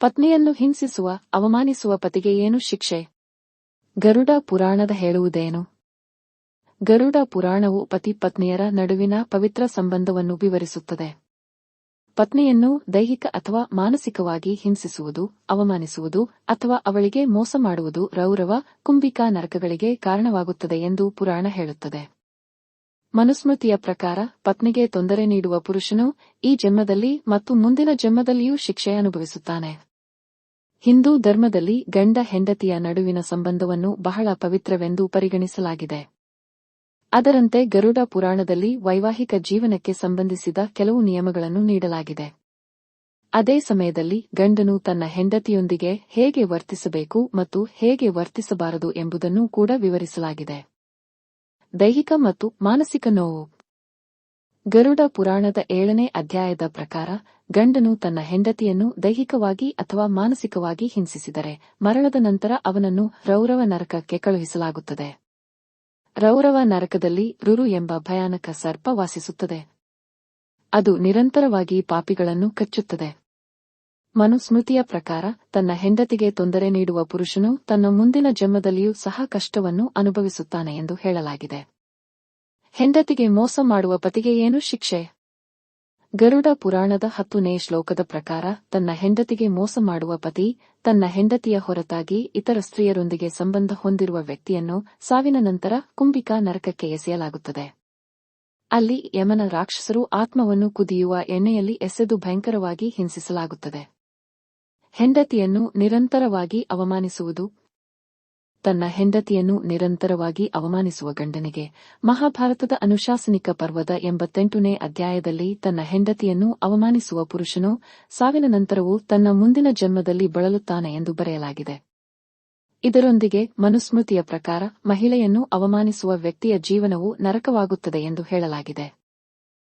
ಪತ್ನಿಯನ್ನು ಹಿಂಸಿಸುವ, ಅವಮಾನಿಸುವ ಪತಿಗೆ ಏನು ಶಿಕ್ಷೆ? ಗರುಡ ಪುರಾಣದ ಹೇಳುವುದೇನು? ಗರುಡ ಪುರಾಣವು ಪತಿ ಪತ್ನಿಯರ ನಡುವಿನ ಪವಿತ್ರ ಸಂಬಂಧವನ್ನು ವಿವರಿಸುತ್ತದೆ. ಪತ್ನಿಯನ್ನು ದೈಹಿಕ ಅಥವಾ ಮಾನಸಿಕವಾಗಿ ಹಿಂಸಿಸುವುದು, ಅವಮಾನಿಸುವುದು ಅಥವಾ ಅವಳಿಗೆ ಮೋಸ ಮಾಡುವುದು ರೌರವ, ಕುಂಭಿಕಾ ನರಕಗಳಿಗೆ ಕಾರಣವಾಗುತ್ತದೆ ಎಂದು ಪುರಾಣ ಹೇಳುತ್ತದೆ. ಮನುಸ್ಮೃತಿಯ ಪ್ರಕಾರ ಪತ್ನಿಗೆ ತೊಂದರೆ ನೀಡುವ ಪುರುಷನು ಈ ಜನ್ಮದಲ್ಲಿ ಮತ್ತು ಮುಂದಿನ ಜನ್ಮದಲ್ಲಿಯೂ ಶಿಕ್ಷೆ ಅನುಭವಿಸುತ್ತಾನೆ. ಹಿಂದೂ ಧರ್ಮದಲ್ಲಿ ಗಂಡ ಹೆಂಡತಿಯ ನಡುವಿನ ಸಂಬಂಧವನ್ನು ಬಹಳ ಪವಿತ್ರವೆಂದು ಪರಿಗಣಿಸಲಾಗಿದೆ. ಅದರಂತೆ ಗರುಡ ಪುರಾಣದಲ್ಲಿ ವೈವಾಹಿಕ ಜೀವನಕ್ಕೆ ಸಂಬಂಧಿಸಿದ ಕೆಲವು ನಿಯಮಗಳನ್ನು ನೀಡಲಾಗಿದೆ. ಅದೇ ಸಮಯದಲ್ಲಿ ಗಂಡನು ತನ್ನ ಹೆಂಡತಿಯೊಂದಿಗೆ ಹೇಗೆ ವರ್ತಿಸಬೇಕು ಮತ್ತು ಹೇಗೆ ವರ್ತಿಸಬಾರದು ಎಂಬುದನ್ನು ಕೂಡ ವಿವರಿಸಲಾಗಿದೆ. ದೈಹಿಕ ಮತ್ತು ಮಾನಸಿಕ ನೋವು. ಗರುಡ ಪುರಾಣದ ಏಳನೇ ಅಧ್ಯಾಯದ ಪ್ರಕಾರ ಗಂಡನು ತನ್ನ ಹೆಂಡತಿಯನ್ನು ದೈಹಿಕವಾಗಿ ಅಥವಾ ಮಾನಸಿಕವಾಗಿ ಹಿಂಸಿಸಿದರೆ, ಮರಣದ ನಂತರ ಅವನನ್ನು ರೌರವ ನರಕಕ್ಕೆ ಕಳುಹಿಸಲಾಗುತ್ತದೆ. ರೌರವ ನರಕದಲ್ಲಿ ರುರು ಎಂಬ ಭಯಾನಕ ಸರ್ಪ ವಾಸಿಸುತ್ತದೆ. ಅದು ನಿರಂತರವಾಗಿ ಪಾಪಿಗಳನ್ನು ಕಚ್ಚುತ್ತದೆ. ಮನುಸ್ಮೃತಿಯ ಪ್ರಕಾರ ತನ್ನ ಹೆಂಡತಿಗೆ ತೊಂದರೆ ನೀಡುವ ಪುರುಷನು ತನ್ನ ಮುಂದಿನ ಜನ್ಮದಲ್ಲಿಯೂ ಸಹ ಕಷ್ಟವನ್ನು ಅನುಭವಿಸುತ್ತಾನೆ ಎಂದು ಹೇಳಲಾಗಿದೆ. ಹೆಂಡತಿಗೆ ಮೋಸ ಮಾಡುವ ಪತಿಗೆ ಏನು ಶಿಕ್ಷೆ? ಗರುಡ ಪುರಾಣದ ಹತ್ತನೇ ಶ್ಲೋಕದ ಪ್ರಕಾರ, ತನ್ನ ಹೆಂಡತಿಗೆ ಮೋಸ ಮಾಡುವ ಪತಿ, ತನ್ನ ಹೆಂಡತಿಯ ಹೊರತಾಗಿ ಇತರ ಸ್ತ್ರೀಯರೊಂದಿಗೆ ಸಂಬಂಧ ಹೊಂದಿರುವ ವ್ಯಕ್ತಿಯನ್ನು ಸಾವಿನ ನಂತರ ಕುಂಭಿಕಾ ನರಕಕ್ಕೆ ಎಸೆಯಲಾಗುತ್ತದೆ. ಅಲ್ಲಿ ಯಮನ ರಾಕ್ಷಸರು ಆತ್ಮವನ್ನು ಕುದಿಯುವ ಎಣ್ಣೆಯಲ್ಲಿ ಎಸೆದು ಭಯಂಕರವಾಗಿ ಹಿಂಸಿಸಲಾಗುತ್ತದೆ. ಹೆಂಡತಿಯನ್ನು ನಿರಂತರವಾಗಿ ಅವಮಾನಿಸುವುದು ತನ್ನ ಹೆಂಡತಿಯನ್ನು ನಿರಂತರವಾಗಿ ಅವಮಾನಿಸುವ ಗಂಡನಿಗೆ. ಮಹಾಭಾರತದ ಅನುಶಾಸನಿಕ ಪರ್ವದ ಎಂಬತ್ತೆಂಟನೇ ಅಧ್ಯಾಯದಲ್ಲಿ ತನ್ನ ಹೆಂಡತಿಯನ್ನು ಅವಮಾನಿಸುವ ಪುರುಷನು ಸಾವಿನ ನಂತರವೂ ತನ್ನ ಮುಂದಿನ ಜನ್ಮದಲ್ಲಿ ಬಳಲುತ್ತಾನೆ ಎಂದು ಬರೆಯಲಾಗಿದೆ. ಇದರೊಂದಿಗೆ ಮನುಸ್ಮೃತಿಯ ಪ್ರಕಾರ ಮಹಿಳೆಯನ್ನು ಅವಮಾನಿಸುವ ವ್ಯಕ್ತಿಯ ಜೀವನವು ನರಕವಾಗುತ್ತದೆ ಎಂದು ಹೇಳಲಾಗಿದೆ.